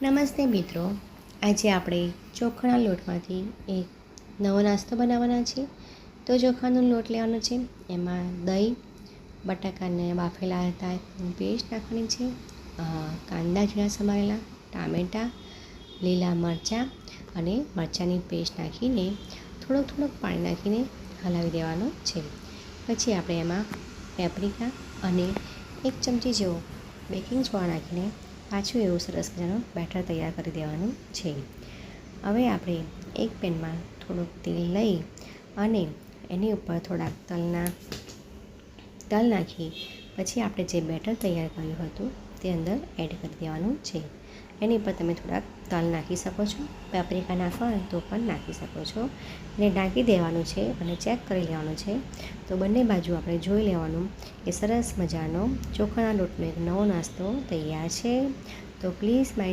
નમસ્તે મિત્રો. આજે આપણે ચોખાના લોટમાંથી એક નવો નાસ્તો બનાવવાના છે તો ચોખાનો લોટ લેવાનો છે. એમાં દહીં બટાકાને બાફેલા હતા પેસ્ટ નાખવાની છે. કાંદા ઝીણા સમારેલા ટામેટાં, લીલા મરચાં અને મરચાંની પેસ્ટ નાખીને થોડોક થોડોક પાણી નાખીને હલાવી દેવાનો છે. પછી આપણે એમાં પેપરિકા અને એક ચમચી જેવો બેકિંગ સોડા નાખીને પાછું એવું સરસ મજાનું બેટર તૈયાર કરી દેવાનું છે. હવે આપણે એક પેનમાં થોડુંક તેલ લઈ અને એની ઉપર થોડાક તલના, તલ નાખી, પછી આપણે જે બેટર તૈયાર કર્યું હતું તે અંદર એડ કરી દેવાનું છે. એની પર તમે થોડાક તલ નાખી શકો છો પેપરિકા નાખવા તો પણ નાખી શકો છો. એને ઢાંકી દેવાનું છે અને ચેક કરી લેવાનું છે. તો બંને બાજુ આપણે જોઈ લેવાનું કે સરસ મજાનો ચોખાના લોટનો એક નવો નાસ્તો તૈયાર છે. તો પ્લીઝ માય